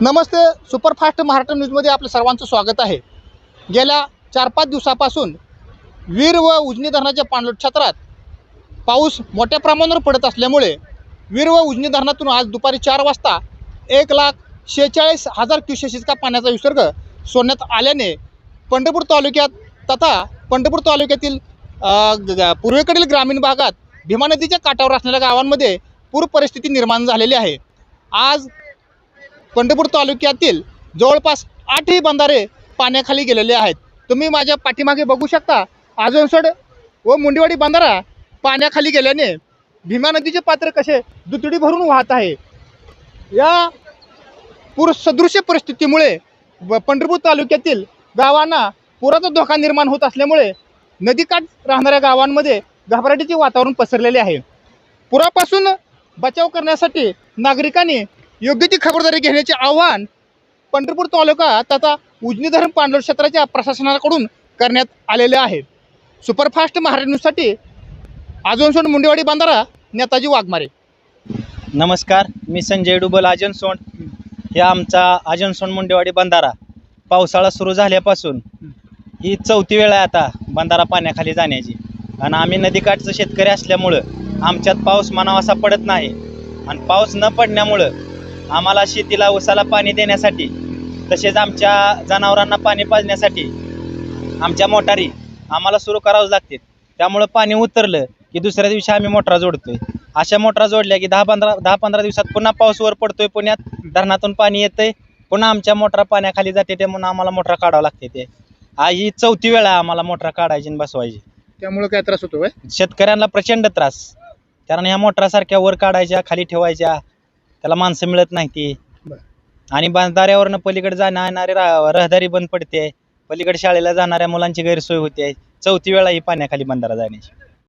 नमस्ते superfast Maharashtra न्यूजमध्ये आपलं सर्वांचं स्वागत आहे. गेल्या चार पाच दिवसापासून वीर व उजनी धरणाच्या पाणलोट क्षेत्रात पाऊस मोठ्या प्रमाणावर पडत असल्यामुळे वीर व उजनी धरणातून आज दुपारी चार वाजता एक लाख शेहेचाळीस हजार क्युसेस इतका पाण्याचा विसर्ग सोडण्यात आल्याने पंढरपूर तालुक्यात तथा पंढरपूर तालुक्यातील पूर्वेकडील ग्रामीण भागात भीमा नदीच्या काठावर असणाऱ्या गावांमध्ये पूर परिस्थिती निर्माण झालेली आहे. आज पंढरपूर तालुक्यातील जवळपास आठही बंधारे पाण्याखाली गेलेले आहेत. तुम्ही माझ्या पाठीमागे बघू शकता आजनसोड व मुंडेवाडी बंधारा पाण्याखाली गेल्याने भीमा नदीचे पात्र कसे दुतडी भरून वाहत आहे. या पूर सदृश्य परिस्थितीमुळे व पंढरपूर तालुक्यातील गावांना पुराचा धोका निर्माण होत असल्यामुळे नदीकाठ राहणाऱ्या गावांमध्ये घबराटीचे वातावरण पसरलेले आहे. पुरापासून बचाव करण्यासाठी नागरिकांनी योग्य ती खबरदारी घेण्याचे आव्हान पंढरपूर तालुका तथा उजनी धरण पांडव क्षेत्राच्या प्रशासनाकडून करण्यात आलेले आहे. सुपरफास्ट महाराज न्यूजसाठी आजोनसोड मुंडेवाडी बांधारा नेताजी वाघमारे. नमस्कार मी संजय डुबल आजनसोंड हे आमचा आजनसोंड मुंडेवाडी बंधारा. पावसाळा सुरू झाल्यापासून ही चौथी वेळ आहे आता बंधारा पाण्याखाली जाण्याची. आणि आम्ही नदीकाठचं शेतकरी असल्यामुळं आमच्यात पाऊस म्हणावा असा पडत नाही. आणि पाऊस न पडण्यामुळं आम्हाला शेतीला उसाला पाणी देण्यासाठी तसेच आमच्या जनावरांना पाणी पाजण्यासाठी आमच्या मोटारी आम्हाला सुरू करावं लागते त्यामुळं पाणी उतरलं की दुसऱ्या दिवशी आम्ही मोटरा जोडतोय. अशा मोटरा जोडल्या की दहा पंधरा दहा पंधरा दिवसात पुन्हा पाऊस वर पडतोय पुण्यात धरणातून पाणी येतंय पुन्हा आमच्या मोटरा पाण्याखाली जाते ते म्हणून आम्हाला मोटरा काढावं लागते ते. ही चौथी वेळ आम्हाला मोटरा काढायची आणि बसवायची. त्यामुळे काय त्रास होतो शेतकऱ्यांना प्रचंड त्रास. कारण ह्या मोटरासारख्या वर काढायच्या खाली ठेवायच्या त्याला माणसं मिळत नाही ती. बरं. आणि बांधाऱ्यावरनं पलीकडे जाणं येणारी रा- रहदारी बंद पडते. पलीकडे शाळेला जाणाऱ्या मुलांची गैरसोय होते. चौथी वेळा ही पाण्याखाली बंधारा जाण्याची.